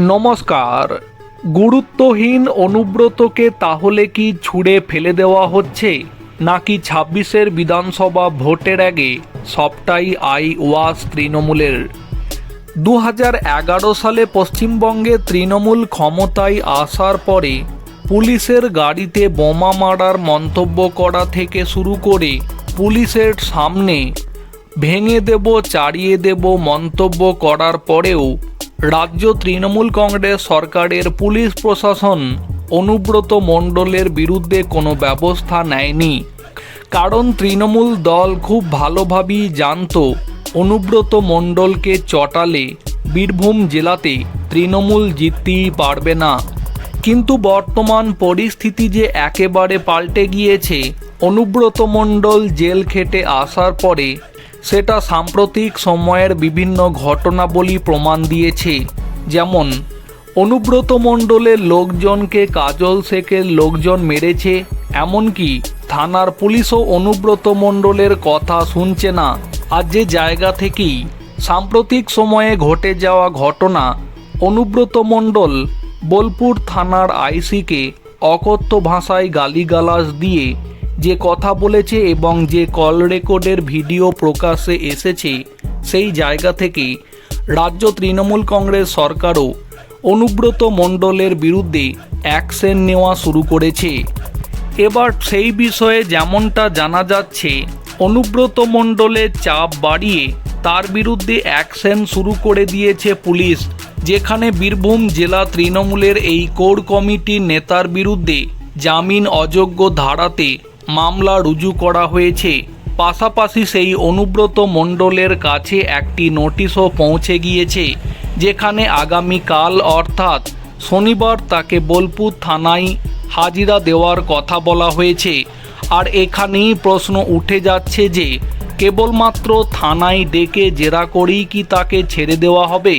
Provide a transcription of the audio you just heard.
নমস্কার। গুরুত্বহীন অনুব্রতকে তাহলে কি ছুড়ে ফেলে দেওয়া হচ্ছে? নাকি ছাব্বিশের বিধানসভা ভোটের আগে সবটাই আই ওয়াস তৃণমূলের? দু সালে পশ্চিমবঙ্গে তৃণমূল ক্ষমতায় আসার পরে পুলিশের গাড়িতে বোমা মারার মন্তব্য করা থেকে শুরু করে পুলিশের সামনে ভেঙে দেব, চাড়িয়ে দেব মন্তব্য করার পরেও রাজ্য তৃণমূল কংগ্রেস সরকারের পুলিশ প্রশাসন অনুব্রত মণ্ডলের বিরুদ্ধে কোনো ব্যবস্থা নেয়নি। কারণ তৃণমূল দল খুব ভালোভাবেই জানত অনুব্রত মণ্ডলকে চটালে বীরভূম জেলাতে তৃণমূল জিততেই পারবে না। কিন্তু বর্তমান পরিস্থিতি যে একেবারে পাল্টে গিয়েছে, অনুব্রত মণ্ডল জেল খেটে আসার পরে সেটা সাম্প্রতিক সময়ের বিভিন্ন ঘটনাবলী প্রমাণ দিয়েছে। যেমন, অনুব্রত মণ্ডলের লোকজনকে কাজল শেখের লোকজন মেরেছে, এমনকি থানার পুলিশও অনুব্রত মণ্ডলের কথা শুনছে না। আর যে জায়গা থেকেই সাম্প্রতিক সময়ে ঘটে যাওয়া ঘটনা, অনুব্রত মণ্ডল বোলপুর থানার আইসিকে অকথ্য ভাষায় গালিগালাজ দিয়ে যে কথা বলেছে এবং যে কল রেকর্ডের ভিডিও প্রকাশে এসেছে সেই জায়গা থেকে রাজ্য তৃণমূল কংগ্রেস সরকারও অনুব্রত মণ্ডলের বিরুদ্ধে অ্যাকশন নেওয়া শুরু করেছে। এবার সেই বিষয়ে যেমনটা জানা যাচ্ছে, অনুব্রত মণ্ডলের চাপ বাড়িয়ে তার বিরুদ্ধে অ্যাকশন শুরু করে দিয়েছে পুলিশ, যেখানে বীরভূম জেলা তৃণমূলের এই কোর কমিটির নেতার বিরুদ্ধে জামিন অযোগ্য ধারাতে মামলা রুজু করা হয়েছে। পাশাপাশি সেই অনুব্রত মণ্ডলের কাছে একটি নোটিশও পৌঁছে গিয়েছে, যেখানে আগামীকাল অর্থাৎ শনিবার তাকে বোলপুর থানায় হাজিরা দেওয়ার কথা বলা হয়েছে। আর এখানেই প্রশ্ন উঠে যাচ্ছে যে, কেবলমাত্র থানায় ডেকে জেরা করেই কি তাকে ছেড়ে দেওয়া হবে?